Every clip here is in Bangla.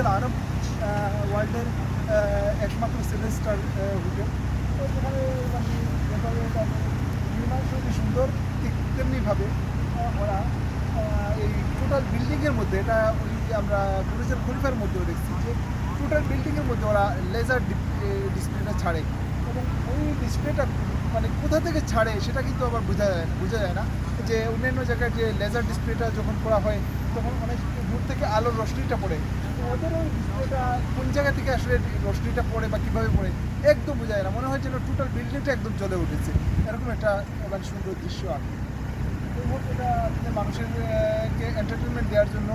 আল আরব ওয়ার্ল্ডের একমাত্র সেভেন স্টার হোটেল এখানে মানে নির্মাণ সুন্দর, ঠিক তেমনিভাবে ওরা এই টোটাল বিল্ডিংয়ের মধ্যে, এটা ওই আমরা করেছেন খলিফার মধ্যেও দেখছি যে টোটাল বিল্ডিংয়ের মধ্যে ওরা লেজার ডিসপ্লেটা ছাড়ে। এবং ওই ডিসপ্লেটা মানে কোথা থেকে ছাড়ে, সেটা কিন্তু আবার বোঝা যায় না বোঝা যায় না। যে অন্যান্য জায়গায় যে লেজার ডিসপ্লেটা যখন করা হয় তখন অনেক দূর থেকে আলোর রশ্মিটা পড়ে। ওদের ওই ডিসপ্লেটা কোন জায়গা থেকে আসলে রশ্মিটা পড়ে বা কীভাবে পড়ে একদম বোঝা যায় না। মনে হয় যেন টোটাল বিল্ডিংটা একদম জ্বলে উঠেছে। এরকম একটা মানে সুন্দর দৃশ্য আর। এটা আসলে মানুষের কে এন্টারটেনমেন্ট দেওয়ার জন্য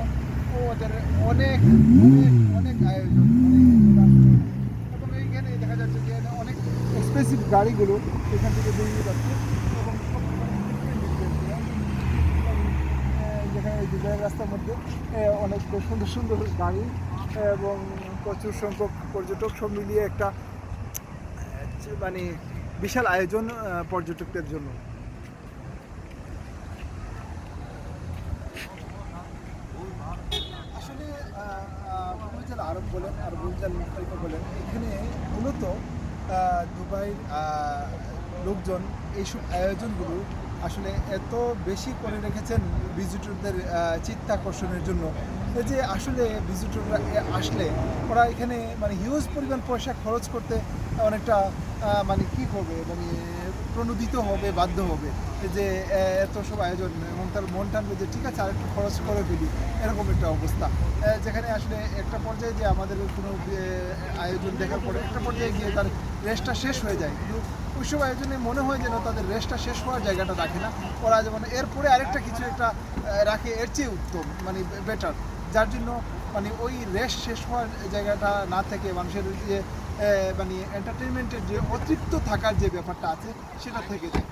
ওদের অনেক অনেক আয়োজন মানে এবং এইখানে দেখা যাচ্ছে যে অনেক এক্সপেন্সিভ গাড়িগুলো এখান থেকে বেরিয়ে যাচ্ছে। এবং সব different different, এবং, আহ, ডিজাইন রাস্তার মধ্যে অনেক সুন্দর সুন্দর গাড়ি এবং প্রচুর সংখ্যক পর্যটক সব মিলিয়ে একটা মানে বিশাল আয়োজন পর্যটকদের জন্য। আসলে আরব বলেন আর বলেন, এখানে মূলত দুবাইয়ের লোকজন এইসব আয়োজনগুলো আসলে এত বেশি করে রেখেছেন ভিজিটরদের চিত্তাকর্ষণের জন্য। যে আসলে ভিজিটররা আসলে, ওরা এখানে মানে হিউজ পরিমাণ পয়সা খরচ করতে অনেকটা মানে কী করবে মানে প্রণোদিত হবে, বাধ্য হবে যে এত সব আয়োজন এবং তার মন টানবে যে, ঠিক আছে, আরেকটু খরচ করে ফেলি। এরকম একটা অবস্থা। যেখানে আসলে একটা পর্যায়ে যে আমাদের কোনো আয়োজন দেখার পরে একটা পর্যায়ে গিয়ে তার রেস্টটা শেষ হয়ে যায়। কিন্তু ওইসব আয়োজনে মনে হয় যেন তাদের রেস্টটা শেষ হওয়ার জায়গাটা রাখে না। ওরা যেমন এরপরে আরেকটা কিছু একটা রাখে, এর চেয়ে উত্তম মানে বেটার যার জন্য মানে ওই রেস্ট শেষ হওয়ার জায়গাটা না থেকে মানুষের যে মানে এন্টারটেনমেন্টের যে অতিরিক্ত থাকার যে ব্যাপারটা আছে সেটা থেকে যায়।